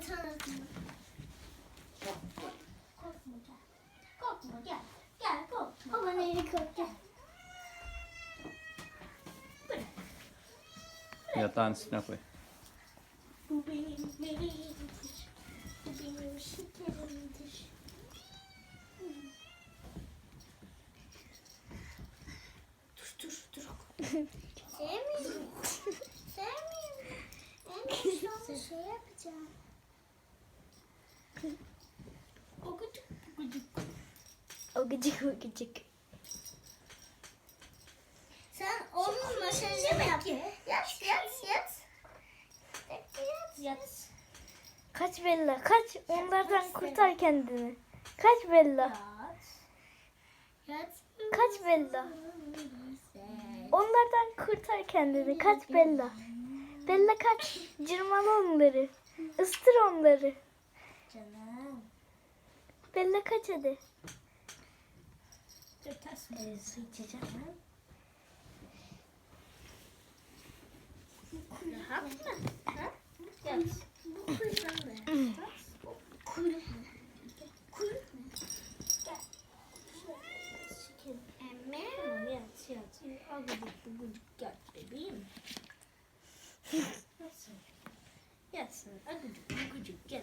tanıtma. Korkma gel. Korkma gel. Gel korkma. Ama neyi kork gel. Yatağın üstüne koy. Bu benim meleğimdir. Bu benim şekerimdir. Dur dur dur. Sevmiyorum. Sevmiyorum. En son şey yapacağım. O gıcık gıcık. O gıcık o gıcık. Sen onun masajını mı yap? Yat yat yat. Yat yat. Kaç Bella kaç onlardan kurtar kendini. Kaç Bella. Kaç Bella. Onlardan kurtar kendini. Kaç Bella. Bella kaç. Cırmala onları. Istır onları. Canım. Bella kaç hadi. Dur tas su içeceğim. Rahat mı? Ha? Yat. Bu kuyruk? Bu kuyruk ne? Kuyruk ne? Gel. Çekelim. Tamam, Yat yat. Agıcık bugucuk yat bebeğim. Yatsın. Yatsın. Agıcık bugucuk yat